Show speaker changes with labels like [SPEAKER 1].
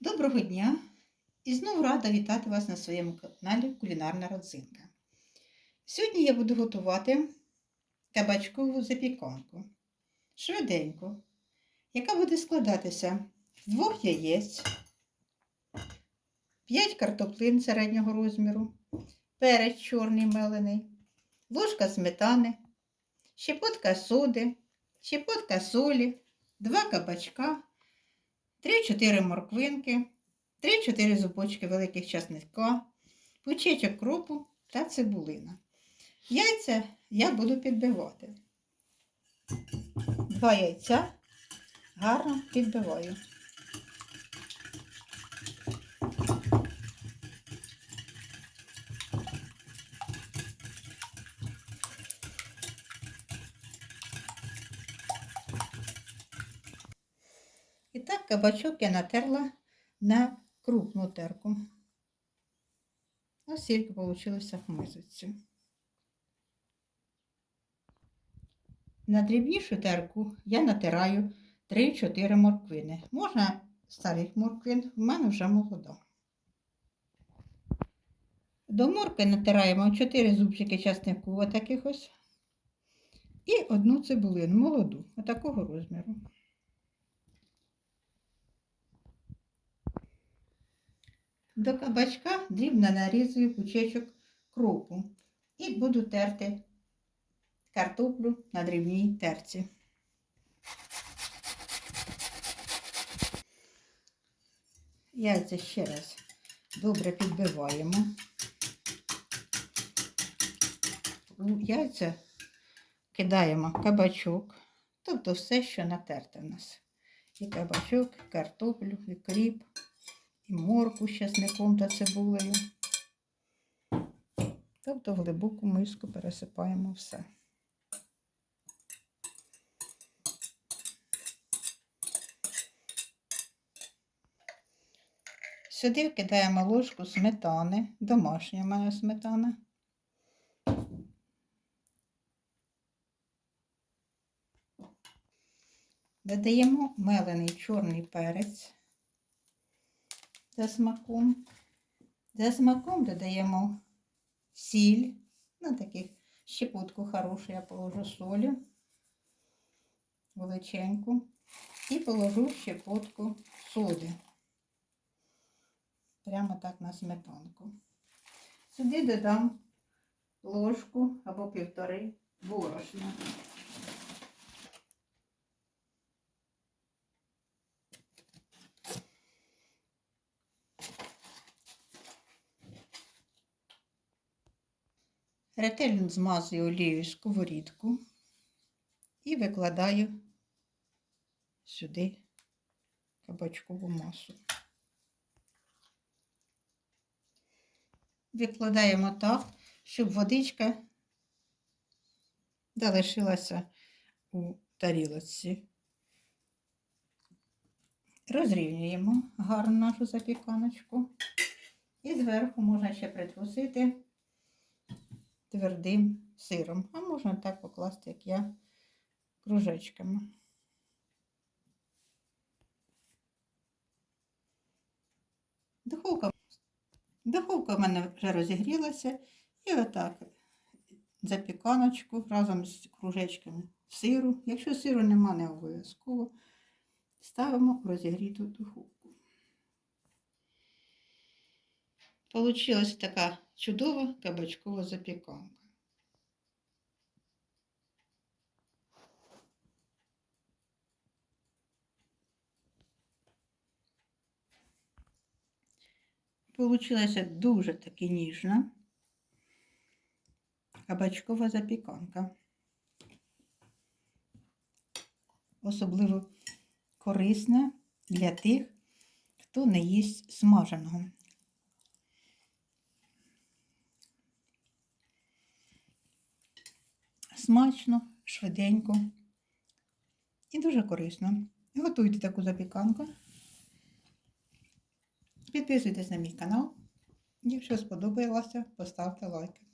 [SPEAKER 1] Доброго дня! І знову рада вітати вас на своєму каналі Кулінарна родзинка. Сьогодні я буду готувати кабачкову запіканку. Швиденько, яка буде складатися з двох яєць, 5 картоплин середнього розміру, перець чорний мелений, ложка сметани, щепотка соди, щепотка солі, 2 кабачка. 3-4 морквинки, 3-4 зубочки великих часника, пучечок кропу та цибулина. Яйця я буду підбивати. Два яйця гарно підбиваю. Так кабачок я натерла на крупну терку. Ось тільки вийшло в. На дрібнішу терку я натираю 3-4 морквини. Можна старих морквин, в мене вже молода. До морки натираємо 4 зубчики часнику отаких ось. І одну цибулину молоду, отакого розміру. До кабачка дрібно нарізую пучечок кропу і буду терти картоплю на дрібній терці. Яйця ще раз добре підбиваємо. У яйця кидаємо кабачок, тобто все, що натерте в нас. І кабачок, і картоплю, і кріп і морку з часником та цибулею. Тобто в глибоку миску пересипаємо все. Сюди кидаємо ложку сметани, домашня мене сметана. Додаємо мелений чорний перець за смаком. За смаком додаємо сіль, на таких щепотку хорошу я положу солі, величеньку, і положу щепотку соди. Прямо так на сметанку. Сюди додам ложку або півтори борошна. Ретельно змазую олією сковорідку і викладаю сюди кабачкову масу. Викладаємо так, щоб водичка залишилася у тарілочці. Розрівнюємо гарно нашу запіканочку. І зверху можна ще притрусити твердим сиром. А можна так покласти, як я, кружечками. Духовка, духовка в мене вже розігрілася. І отак запіканочку разом з кружечками сиру. Якщо сиру нема, не обов'язково. Ставимо розігріту духовку. Получилась така чудова кабачкова запіканка. Получилася дуже таки ніжна кабачкова запіканка. Особливо корисна для тих, хто не їсть смаженого. Смачно, швиденько і дуже корисно. Готуйте таку запіканку. Підписуйтесь на мій канал. Якщо сподобалося, поставте лайк.